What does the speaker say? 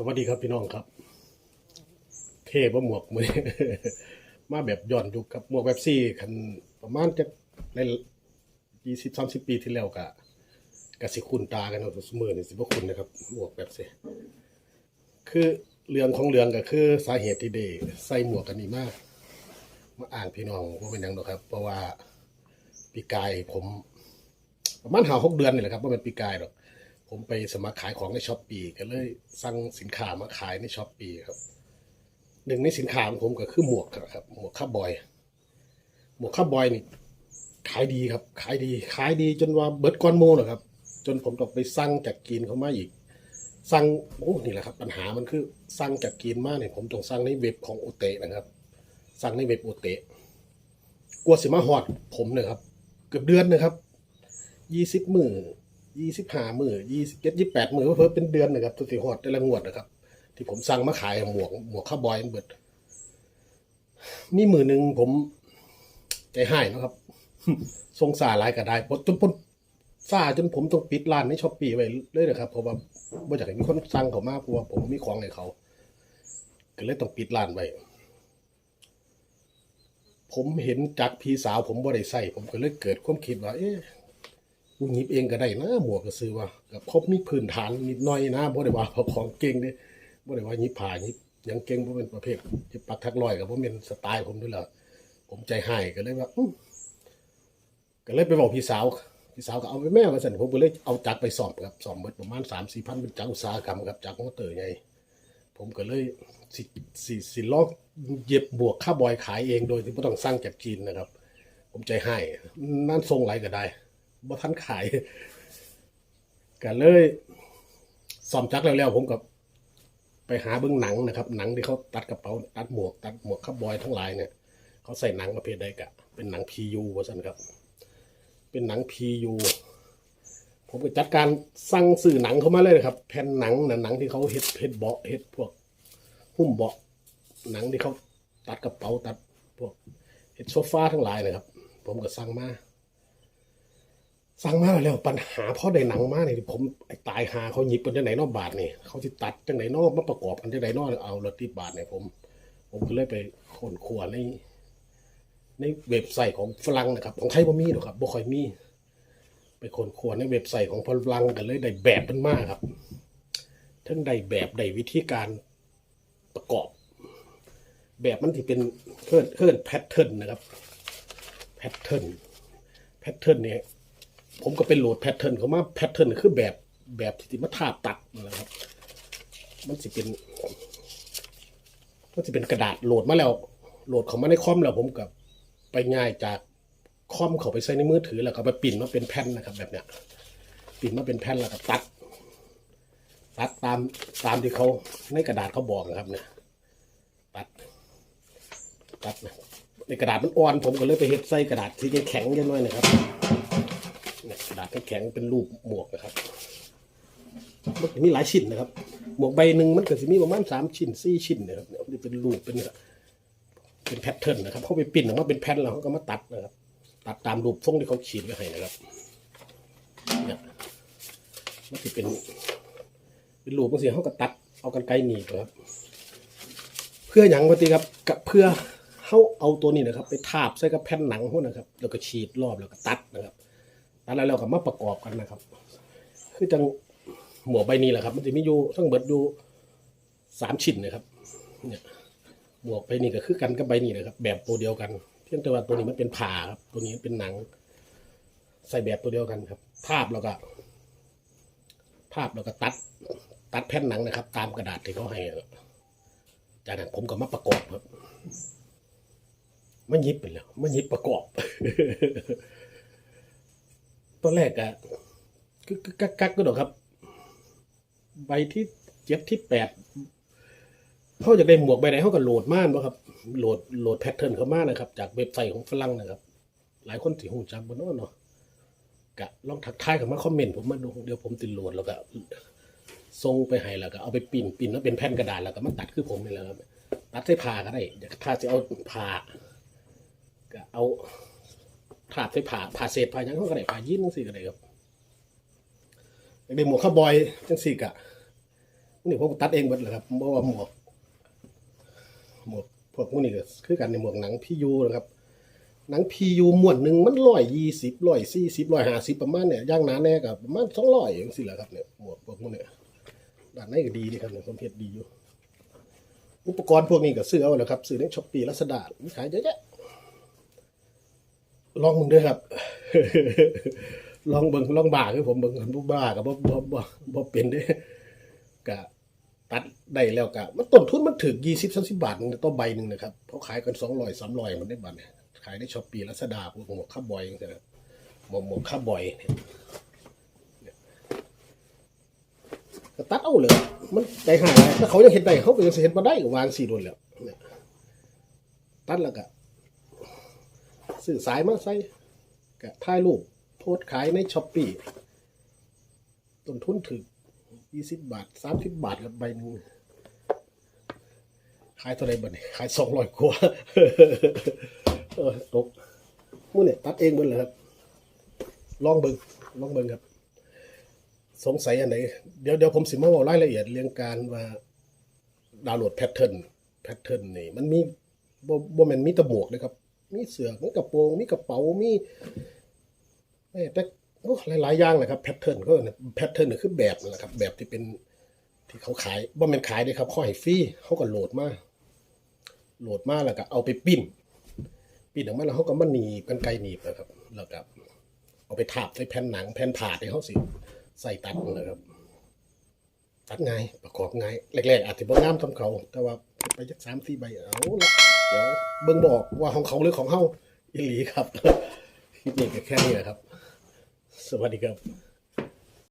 สวัสดีครับพี่น้องครับ เทพว่หมวกมือมาแบบย้อนยุคครับหมวกแบบซี่คันประมาณจะในยี่สิบสามสิบปีที่แล้วกะกะสิคุณตากันเอาสมือนี่สิบ่คุณนะครับหมวกแบบซี่คือเรื่องของเรื่องก็คือสาเหตุที่ได้ใส่หมวกกันนี้มากมาอ่านพี่น้องว่าเป็นหยังดอกครับ เพราะว่าปีกายผม ประมาณหาหกเดือนนี่แหละครับว่าเป็นปีกายหรอก ผมไปสมัครขายของในช้อปปีก็เลยสั่งสินค้ามาขายในช้อปปีครับหนึ่งในสินค้าของผมก็คือหมวกครับ หมวกคาบอย หมวกคาบอยนี่ขายดีครับ ขายดี ขายดีจนว่าเบิร์ดก้อนโมเลยครับ จนผมต้องไปสั่งจากจีนเขามาอีกสั่งโอ้นี่แหละครับ ปัญหามันคือสั่งจากจีนมาเนี่ยผมต้องสั่งในเว็บของโอเตะนะครับสั่งในเว็บโอเตะกลัวสิมาฮอดผมเนะครับ เกือบเดือนนะครับยี่สิบหมือ ยี่สิบห้ามือยี่สิบเจ็ดยี่แปดมือเพิ่มเป็นเดือนนะครับตัวสีหอดแต่ละงวดนะครับ ที่ผมสั่งมาขายหมวกหมวกข้าบอยมันเบิด มีมือหนึ่งผมใจหายนะครับทรงสาหลายก็ได้ปจนพนซาจนผมต้องปิดร้านในช้อปปี้ไว้เลยนะครับเพราะว่าบ่อยากให้มีคนสั่งเขามาเพราะว่าผมมีของให้เขา ก็เลยต้องปิดร้านไว้ผมเห็นจากพี่สาวผมบ่ได้ใส่ผมก็เลยเกิดความคิดว่า เอ๊ะ กูหยิบเองก็ได้นะหมวกก็ซื้อว่ากับครบมีพื้นฐานนิดหน่อยนะบ่ได้ว่าเอาของเก่งเด้บ่ได้ว่าหยิบผ่าหยิบหยังเก่งบ่เป็นประเภทหยิบปักทักร้อยก็บ่แม่นสไตล์ผมด้วยล่ะผมใจหายก็เลยว่าก็เลยไปบอกพี่สาวพี่สาวก็เอาไปแม่มาสั่นผมก็เลยเอาจักรไปสอบครับสอบเบิดประมาณ3 4พันเป็นจักรอุตสาหกรรมครับจักรมอเตอร์ใหญ่ผมก็เลยสิสิสิลอกเย็บบวกค่าบอยขายเองโดยที่บ่ต้องสั่งจากจีนนะครับ ผมใจให้นั่นทรงไรก็ได้ บ่ทันขายก็เลยซ่อมจักรแล้วๆผมกับไปหาเบื้องหนังนะครับ หนังที่เขาตัดกระเป๋าตัดหมวก ตัดหมวกคับบอยทั้งหลายเนี่ยเขาใส่หนังประเภทใดกะ เป็นหนังพียูว่าสันครับ เป็นหนังพียูผมก็จัดการสั่งซื้อหนังเข้ามาเลยนะครับ แผ่นหนังนะหนังที่เขาเฮ็ดเฮ็ดเบาะเฮ็ดพวกหุ้มเบาะหนังที่เขาตัดกระเป๋าตัดพวกเฮ็ดโซฟาทั้งหลายนะครับ ผมก็สั่งมา สั่งมาแล้วปัญหาเพราะได้หนังมาเนี่ยผมตายหาเขาหยิบกันจังไหนนอกบาทนี่เขาจะตัดจังไหนนอกมาประกอบกันจังไหนนอกเอาละที่บาทเนี่ยผม ผมก็เลยไปคนครัวในในเว็บไซต์ของฝรั่งนะครับ ของไทยบ่มีหรอกครับบ่ค่อยมี ไปคนครัวในเว็บไซต์ของฝรั่งกันเลยได้แบบมันมากครับทั้งได้แบบได้วิธีการประกอบ แบบมันที่เป็นเคลื่อนเคลื่อนแพทเทิร์นนะครับแพทเทิร์นแพทเทิร์นเนี่ย ผมก็เป็นโหลดแพทเทิร์นเขามาแพทเทิร์นคือแบบแบบที่มาทาตัดนะครับ มันสิเป็นมันสิเป็นกระดาษโหลดมาแล้ว โหลดเขามาในคอมแล้วผมกับไปง่ายจากคอมเขาไปใส่ในมือถือแล้วก็ไปปิ่นมาเป็นแผ่นนะครับ แบบเนี้ยปิ่นมาเป็นแผ่นแล้วก็ตัด ตัดตามตามที่เขาในกระดาษเขาบอกนะครับเนี่ยตัดตัดในกระดาษมันอ่อน ผมก็เลยไปเฮ็ดใส่กระดาษที่แข็งๆยังน้อยนะครับ เนี่ยกระดาษแข็งเป็นรูปหมวกนะครับมันมีหลายชิ้นนะครับ หมวกใบหนึ่งมันเก็จะมีประมาณสามชิ้นสี่ชิ้นนะครับเนี่ยมันจะเป็นรูปเป็นเป็นแพทเทิร์นนะครับเขาไปปิ้นออกมาเป็นแผ่นแล้วเขาก็มาตัดนะครับ ตัดตามรูปทรงที่เขาขีดไว้ให้นะครับเนี่ยมันจะเป็น เป็นรูปบางสิ่เขาก็ตัดเอากันไกลหนีบนะครับ เพื่ออย่างปกติครับกับเพื่อเขาเอาตัวนี้นะครับ ไปทาบใส่กับแผ่นหนังพวกนะครับ แล้วก็ฉีดรอบแล้วก็ตัดนะครับ แล้วเราก็มาประกอบกันนะครับ คือจังหมวกใบนี้แหละครับ มันจะมีอยู่ทั้งเบิดอยู่สามชิ้นนะครับ เนี่ยหมวกใบนี้ก็คือกันกับใบนี้นะครับ แบบตัวเดียวกันเพียงแต่ว่าตัวนี้มันเป็นผ่าครับ ตัวนี้เป็นหนัง ใส่แบบตัวเดียวกันครับ ภาพแล้วก็ ภาพแล้วก็ตัด ตัดแผ่นหนังนะครับ ตามกระดาษที่เขาให้จากนั้นผมก็มาประกอบครับมันยิบไปแล้วมันยิบประกอบ ตอนแรกอะกึกกักกักก็ดอกครับ ใบที่เจ็ดที่แปดเขาอยากได้หมวกใบไหนเขาก็โหลดม่านบ่ครับ โหลดโหลดแพทเทิร์นเขามานะครับ จากเว็บไซต์ของฝรั่งนะครับ หลายคนสิหูจักบนโน้นเนาะกะลองทักทายกับมาคอมเมนต์ผมมาดูเดี๋ยวผมติดโหลดแล้วก็ส่งไปให้แล้วก็เอาไปปิ้นปิ้นแล้วเป็นแผ่นกระดาษแล้วก็มาตัดคือผมนี่แหละครับตัดใส่ผ่าก็ได้ถ้าจะเอาผ่าก็เอา ผ่าใส่ผ่าผ่าเศษผ่ายังเขาก็ได้ผ่ายีนจังซี่ก็ได้ครับอยากหมวกคาวบอยจังซี่กะนี่ผมตัดเองหมดเลยครับเพราะว่าหมวกหมวกพวกพวกนี้ก็คือกันในหมวกหนังพียูนะครับ หนังพียูมวนหนึ่งมันร้อยยี่สิบร้อยสี่สิบร้อยห้าสิบประมาณเนี่ยย่างหนาแน่กับประมาณสองร้อยอย่างสิแหละครับเนี่ยหมวกพวกพวกเนี้ยด้านในก็ดีดีครับเนี่ยผมเห็ดดีอยู่ อุปกรณ์พวกนี้ก็ซื้อเอาแหละครับซื้อในช้อปปี้ลัสดามีขายเยอะแยะ ลองมึงด้วยครับลองเบิ่งลองบ่าคือผมเบิ่งบ่บ้ากับบ่บ่บ่บ่เป็นเด้กะตัดได้แล้วกะมันต้นทุนมันถึงยี่สิบสามสิบบาทนึงต่อใบหนึ่งนะครับเขาขายกันสองร้อยสามร้อยมันได้บัตรเนี่ยขายในช้อปปี้ลัสดาพวกหมวกคาบอยอย่างเงี้ยหมวกหมวกคาบอยเนี่ยก็ตัดเอาเลยมันใจหายถ้าเขายังเห็นได้เขาก็ยังสิเห็นมาได้วางสี่โดนแล้วเนี่ยตัดแล้วก็ สื่อสายมาใส่กะถ่ายรูปโพสขายในช้อปปี้ต้นทุนถึงยี่สิบบาทสามสิบบาทกับใบหนึ่งขายเท่าไรบัดนี้ขายสองร้อยกว่าเออตกมู่เนี่ยตัดเองหมดเลยครับ ลองเบิงลองเบิงครับ สงสัยอันไหนเดี๋ยวเดี๋ยวผมสิมาบอกรายละเอียดเรื่องการว่าดาวน์โหลดแพทเทิร์นแพทเทิร์นนี่ มันมีบ่บ่แม่นมีตะหมวกเลยครับ มีเสือมีกระโปรงมีกระเป๋ามีแม่แต่โอ้หลายๆอย่างเลยครับแพทเทิร์นก็แพทเทิร์นคือแบบนั่นแหละครับ แบบที่เป็นที่เขาขายบ่แม่นขายเลยครับเขาให้ฟรีเขาก็โหลดมาโหลดมาแล้วก็เอาไปปิ้น ปิ้นออกมาแล้วเขาก็มาหนีบกันไกลหนีบนะครับแล้วก็เอาไปทาบใส่แผ่นหนัง แผ่นผ่าให้เขาสิใส่ตัดนั่นแหละครับ ตัดไงประกอบไงแรกๆอาจจะบ่งามทำเขา แต่ว่าไปจักสามสี่ใบเอาละ เบิ่งบอกว่าของเขาหรือของเฮาอีหลีครับคลิปนี้ก็แค่นี้แหละครับ สวัสดีครับ